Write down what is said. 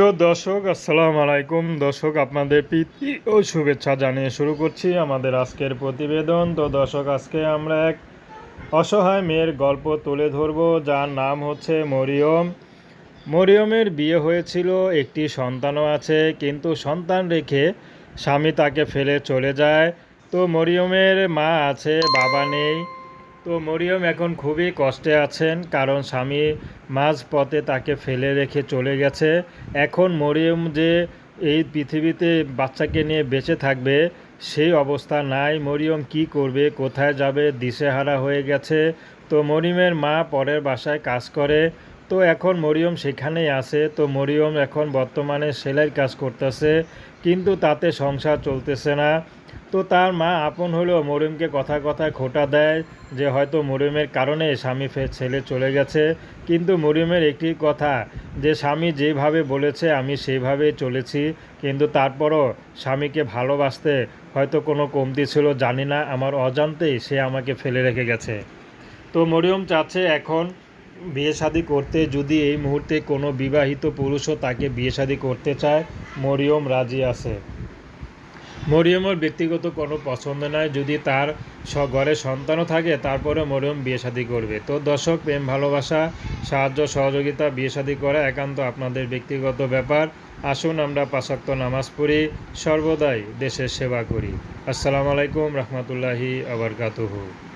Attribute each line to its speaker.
Speaker 1: দর্শক, আসসালামু আলাইকুম। দর্শক, আপনাদের প্রীতি ও শুভেচ্ছা জানিয়ে শুরু করছি আমাদের আজকের প্রতিবেদন। তো দর্শক, আজকে আমরা এক অসহায় মেয়ের গল্প তুলে ধরব, যার নাম হচ্ছে মরিয়ম। মরিয়মের বিয়ে হয়েছিল, একটি সন্তানও আছে, কিন্তু সন্তান রেখে স্বামী তাকে ফেলে চলে যায়। তো মরিয়মের মা আছে, বাবা নেই। তো মরিয়ম এখন খুবই কষ্টে আছেন, কারণ স্বামী মাঝ পথে তাকে ফেলে রেখে চলে গেছে। এখন মরিয়ম যে এই পৃথিবীতে বাচ্চাকে নিয়ে বেঁচে থাকবে, সেই অবস্থা নাই। মরিয়ম কি করবে, কোথায় যাবে, দিশেহারা হয়ে গেছে। তো মরিয়মের মা পরের বাসায় কাজ করে। তো এখন মরিয়ম সেখানেই আছে। তো মরিয়ম এখন বর্তমানে সেলাইয়ের কাজ করতেছে, কিন্তু তাতে সংসার চলতেছে না। তো তার মা আপন হলেও মরিয়মকে কথা কথায় খোটা দেয় যে হয়তো মরিয়মের কারণে স্বামী ফের ছেলে চলে গেছে। কিন্তু মরিয়মের একটি কথা, যে স্বামী যেভাবে বলেছে, আমি সেইভাবেই চলেছি। কিন্তু তারপরও স্বামীকে ভালোবাসতে হয়তো কোনো কমতি ছিল, জানি না, আমার অজান্তেই সে আমাকে ফেলে রেখে গেছে। তো মরিয়ম চাচ্ছে এখন বিয়ে শাদী করতে, যদি এই মুহূর্তে কোনো বিবাহিত পুরুষও তাকে বিয়ে শাদী করতে চায়, মরিয়ম রাজি আছে। মরিয়মের ব্যক্তিগত কোনো পছন্দ নয় যদি তার ঘরে সন্তানও থাকে তারপরে মরিয়ম বিয়ে শাদী করবে। তো দর্শক, প্রেম, ভালোবাসা, সাহায্য, সহযোগিতা, বিয়ে শাদী করা একান্ত আপনাদের ব্যক্তিগত ব্যাপার। আসুন আমরা পাশাক্ত নামাজ পড়ি, সর্বদাই দেশের সেবা করি। আসসালামু আলাইকুম, রহমতুল্লাহি আবরকাতুহু।